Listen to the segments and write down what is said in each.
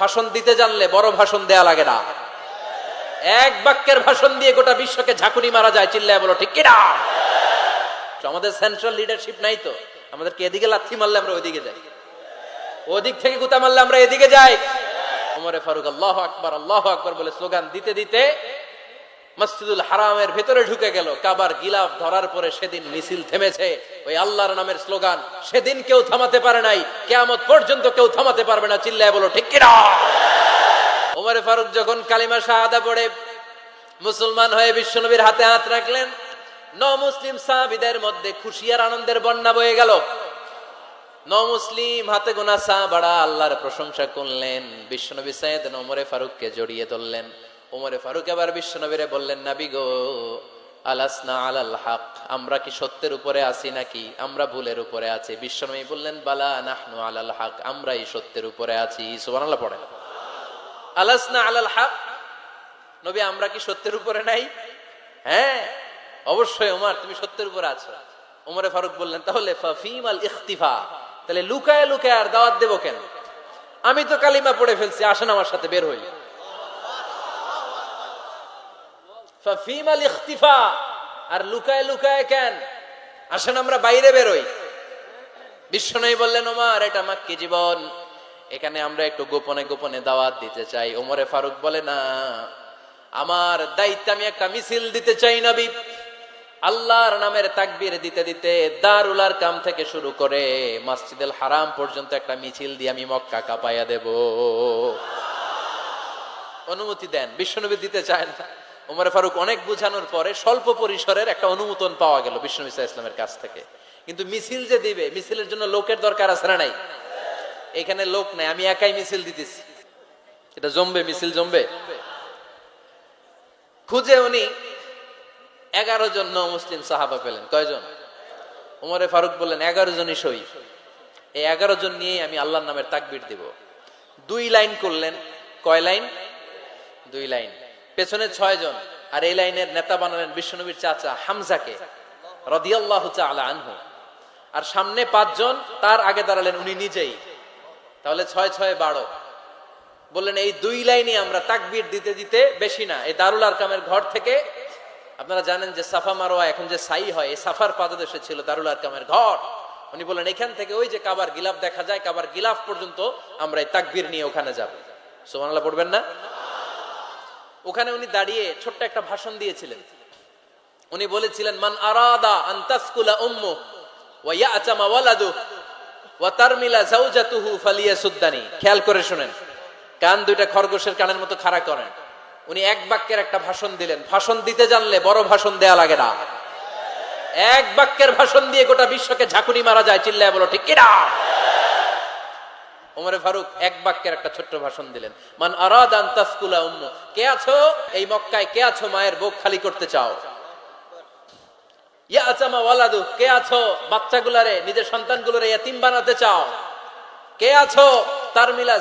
ভাষণ দিতে জানলে বড় ভাষণ দেয়া লাগে না। এক বাক্যের ভাষণ দিয়ে গোটা বিশ্বকে ঝাঁকুনি মারা যায়, চিল্লায় বলো, ঠিক কিনা আমাদের সেন্ট্রাল লিডারশিপ নাই তো। আমাদেরকে এদিকে লাথি মারলে আমরা ওইদিকে যাই। ওদিক থেকে গুতা মারলে আমরা এদিকে যাই। ফারুক আল্লাহ আকবর আল্লাহ আকবর বলে স্লোগান দিতে দিতে মসজিদুল হারামের ভেতরে ঢুকে গেল। কাবার গিলাফ ধরার পরে সেদিন মিছিল থেমেছে। ওই আল্লাহর নামের স্লোগান, সেদিন কেউ থামাতে পারে নাই, কেয়ামত পর্যন্ত কেউ থামাতে পারবে না। চিল্লায় বলো, ঠিক কিনা? ওমরে ফারুক যখন কালিমা শাহাদা পড়ে, মুসলমান হয়ে বিশ্বনবীর হাতে হাত রাখলেন ন মুসলিম সাহাবিদের মধ্যে খুশি আর আনন্দের বন্যা বয়ে গেল। ন মুসলিম হাতে গোনা সাহাবাড়া আল্লাহর প্রশংসা করলেন। বিশ্বনবী সাইদ ওমরে ফারুককে জড়িয়ে ধরলেন। ওমরে ফারুক আবার বিশ্বনবীরে বললেন, নাবি গো, আলাসনা আলাল হক, আমরা কি সত্যের উপরে আছি নাকি? আমরা ভুলের উপরে আছি। বিশ্বনবী বললেন, বালা নাহনু আলাল হক, আমরাই সত্যের উপরে আছি। সুবহানাল্লাহ পড়ে। আলাসনা আলাল হক? নবী, আমরা কি সত্যের উপরে নাই? হ্যাঁ অবশ্যই ওমর, তুমি সত্যের উপরে আছো। ওমরে ফারুক বললেন, তাহলে ফাফিম আল ইখতিফা, তাহলে লুকায় লুকায় আর দাওয়াত দেবো কেন? আমি তো কালিমা পড়ে ফেলছি, আসেন আমার সাথে বের হই। ইখতিফা আর লুকায় লুকায় কেন? আসেন আমরা বাইরে বেরোই। বিশ্ব বিশ্বনবী বললেন, ওমর, এটা মাক্কি জীবন। এখানে আমরা একটু গোপনে গোপনে দাওয়াত দিতে চাই। ওমরে ফারুক বলে, না, আমার দায়িত্ব আমি একটা মিছিল দিতে চাই নবী। আল্লাহর নামের তাকবীর দিতে দিতে দারুলার কাম থেকে শুরু করে মসজিদুল হারাম পর্যন্ত একটা মিছিল দিয়ে আমি মক্কা কাপাইয়া দেব। অনুমতি দেন বিশ্বনবী দিতে চায় না। ওমর ফারুক অনেক বুঝানোর পরে স্বল্প পরিসরের একটা অনুমোদন পাওয়া গেল সাল্লাল্লাহু আলাইহি ইসলামের কাছ থেকে। কিন্তু মিছিল যে দিবে, মিছিলের জন্য লোকের দরকার আছে না নাই? এখানে লোক নাই, আমি একাই মিছিল দিতেছি। এটা জমবে, মিছিল জমবে। খুঁজে উনি এগারো জন মুসলিম সাহাবা পেলেন। কয়জন? উমরে ফারুক বললেন, এগারো জনই সই। এই এগারো জন নিয়েই আমি আল্লাহর নামের তাকবির দিব। দুই লাইন করলেন। কয় লাইন? দুই লাইন। পেছনে ছয় জন আর এই লাইনের নেতা বানালেন বিশ্বনবীর চাচা হামজাকে, রদিয়াল্লাহ আনহু। আর সামনে পাঁচজন, তার আগে দাঁড়ালেন উনি নিজেই। তাহলে ছয় ছয় বারো। বললেন, এই দুই লাইনে আমরা তাকবির দিতে দিতে বেশি না। এই দারুল আরকামের ঘর থেকে আপনারা জানেন যে সাফা মারোয়া এখন যে সাই হয়, এই সাফার পাদদেশে ছিল দারুল আরকামের ঘর। উনি বললেন, এখান থেকে ওই যে কাবার গিলাফ দেখা যায়, কাবার গিলাফ পর্যন্ত আমরা এই তাকবির নিয়ে ওখানে যাব। সোমানাল্লাহ পড়বেন না? ওখানে উনি দাঁড়িয়ে ছোট্ট একটা ভাষণ দিয়েছিলেন। উনি বলেছিলেন, মান আরাদা আন্তাসকুলা উম্মু ওয়া ইয়াচামা ওয়ালাদু ওয়া তারমিলা জাওজাতুহু ফালিয়াসুদ্দানি। খেয়াল করে শুনেন, কান দুইটা খরগোশের কানের মতো খাড়া করেন। উনি এক বাক্যের একটা ভাষণ দিলেন, ভাষণ দিতে জানলে বড় ভাষণ দেয়া লাগে না। এক বাক্যের ভাষণ দিয়ে গোটা বিশ্বকে ঝাঁকুনি মারা যায়, চিল্লায় বলো, ঠিক কিনা ওমরে ফারুক এক বাক্যের একটা ছোট্ট ভাষণ দিলেন। মান আরাদ আন্তাসকুলা উম্মু, কে আছো? এই মক্কায় কে আছো মায়ের বুক খালি করতে চাও? ইয়া আচামা ওয়ালাদু, কে আছো? বাচ্চাগুলারে, নিজের সন্তানগুলোরে ইয়াতিম বানাতে চাও? কে আছো? তার মিলা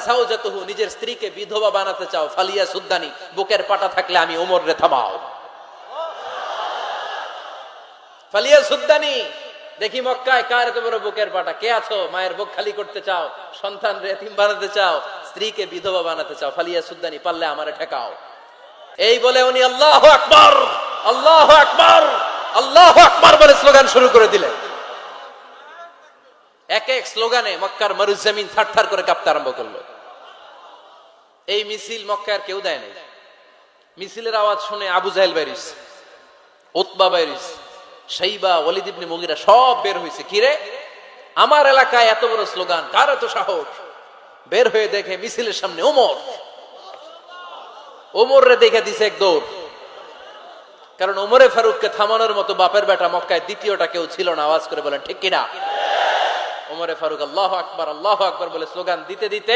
নিজের স্ত্রীকে বিধবা বানাতে চাও? ফালিয়া সুদ্দানি, বুকের পাটা থাকলে আমি ওমর রে থামাও। ফালিয়া সুদ্দানি দেখি মক্কায় কার এত বড় বুকের পাটা? কে আছো? মায়ের বুক খালি করতে চাও? সন্তান রে, এতিম বানাতে চাও? স্ত্রীকে বিধবা বানাতে চাও? ফালিয়া সুদ্দানি পারলে আমারে ঠেকাও। এই বলে উনি আল্লাহ আকবর আল্লাহ আকবর, আল্লাহ আকবার বলে স্লোগান শুরু করে দিলেন। এক এক স্লোগানে মক্কার মরুজমিন থার করে কাঁপতে আরম্ভ করল। এই মিছিল মক্কার কেউ দেয় নাই। মিছিলের আওয়াজ শুনে আবু জাহেল বাইরিস ওতবা বাইরিস সাইবা ওলিদ ইবনে মুগিরা সব বের হয়েছে কিরে আমার এলাকায় এত বড় স্লোগান, কার এত সাহস? বের হয়ে দেখে মিছিলের সামনে ওমর। ওমর রে দেখে দিছে এক দৌড়। কারণ ওমরে ফারুককে থামানোর মতো বাপের বেটা মক্কায় দ্বিতীয়টা কেউ ছিল না, আওয়াজ করে বলেন, ঠিক কিনা? ওমরে ফারুক আল্লাহ আকবার, আল্লাহ আকবর বলে স্লোগান দিতে দিতে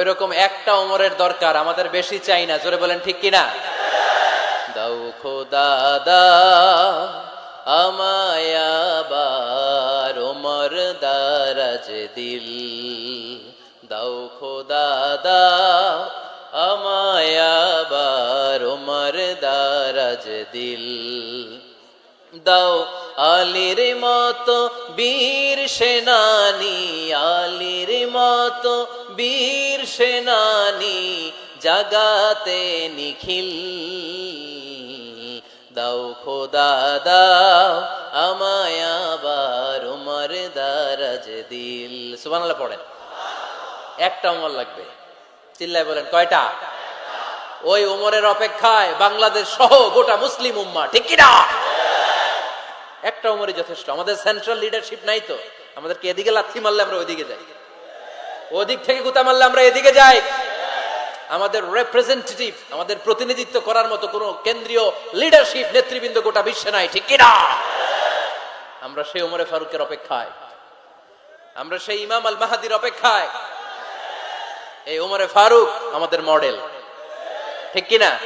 ওই রকম একটা ওমরের দরকার, আমাদের বেশি চাই না। জোরে বলেন, ঠিক কিনা? দাও খোদা, দাও আমায় আবার ওমর দারাজ দিল। দাও খোদা, দাও আমায় আবার ওমর দারাজ দিল। দাও আলির মতো বীর সেনানি, আলির মতো বীর সেনানি জাগাতে নিখিল। দাও খোদা, দাও আমায় আবার উমর দারাজ দিল। সুবহানাল্লাহ পড়েন। একটা উমর লাগবে। চিল্লায় বলেন, কয়টা? ওই উমরের অপেক্ষায় বাংলাদেশ সহ গোটা মুসলিম উম্মা, ঠিক কিনা? একটা উমরই যথেষ্ট। আমাদের সেন্ট্রাল লিডারশিপ নাই তো। আমাদেরকে এদিকে লাথি মারলে আমরা ওইদিকে যাই। ওদিক থেকে গুতা মারলে আমরা এদিকে যাই। আমাদের রিপ্রেজেন্টেটিভ আমাদের প্রতিনিধিত্ব করার মতো কোনো কেন্দ্রীয় লিডারশিপ নেতৃবৃন্দ গোটা বিশ্বে নাই, ঠিক কিনা? আমরা সেই উমরে ফারুকের অপেক্ষায়। আমরা সেই ইমাম আল মাহাদির অপেক্ষায়। এই উমরে ফারুক আমাদের মডেল ঠিক কিনা?